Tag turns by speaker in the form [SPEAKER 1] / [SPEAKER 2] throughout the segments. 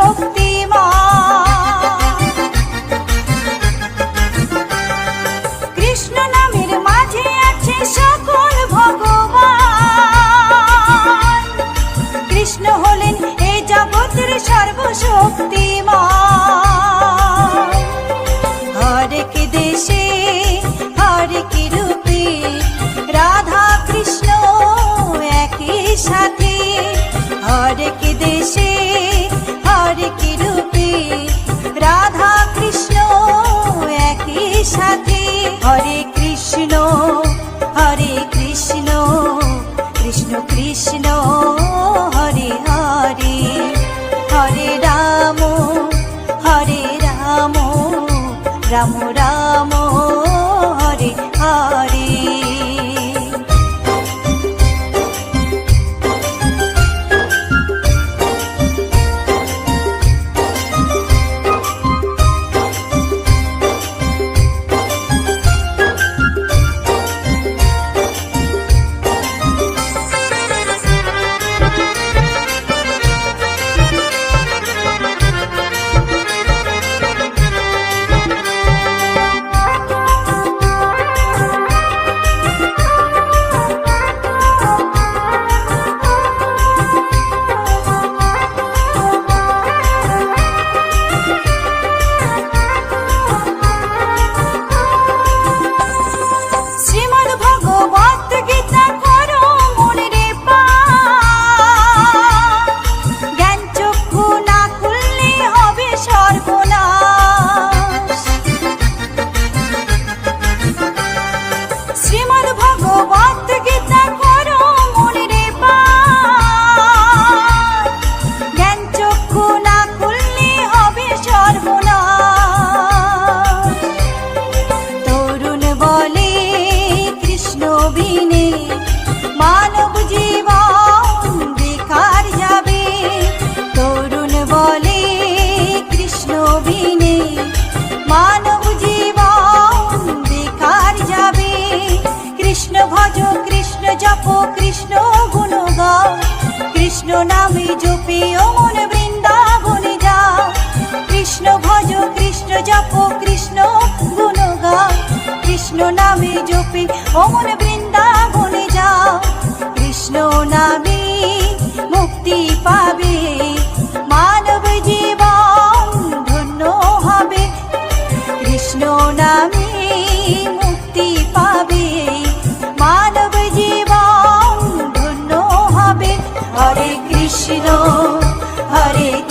[SPEAKER 1] সর্বশক্তিমান কৃষ্ণ, জপ কৃষ্ণ গুণ গাও। কৃষ্ণ নামে জপিও মন বৃন্দাবনে যাও। কৃষ্ণ ভজ, কৃষ্ণ জপ, কৃষ্ণ গুণ গাও। কৃষ্ণ নামে জপি ও মন বৃন্দাবনে যাও। কৃষ্ণ হরে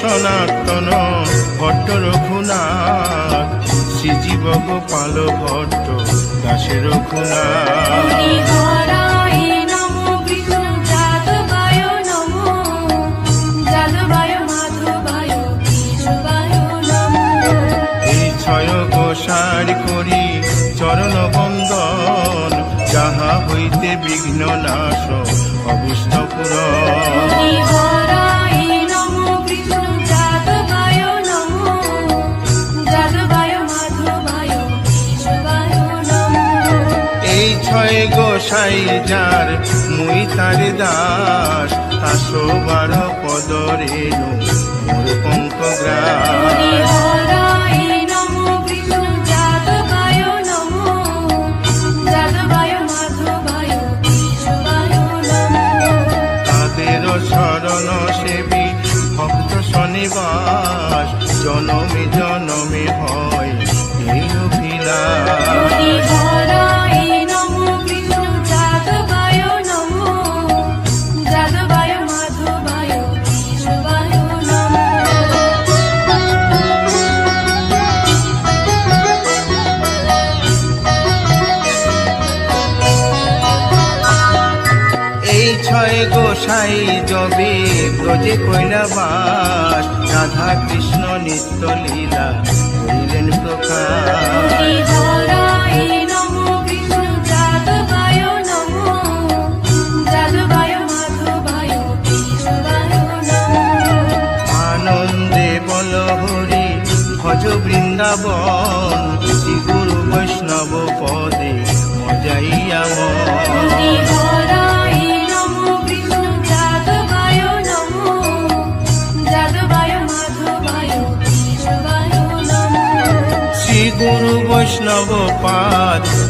[SPEAKER 2] সনাতন ভট্ট রঘুনাথ শ্রীজীব গোপাল ভট্ট দাসে রঘুনাথ। করি চরণ বন্দন যাহা হইতে বিঘ্ন নাশ ছয় গোসাই যার মুই তার দাস আসো বার পদ রেণু মোর শরণ সেবী ভক্ত শনিবাস জনমে জনমে গোসাই জবে ব্রজে কৈলাবাস রাধা কৃষ্ণ নিত্য লীলা করিলেন প্রকাশ।
[SPEAKER 3] হরি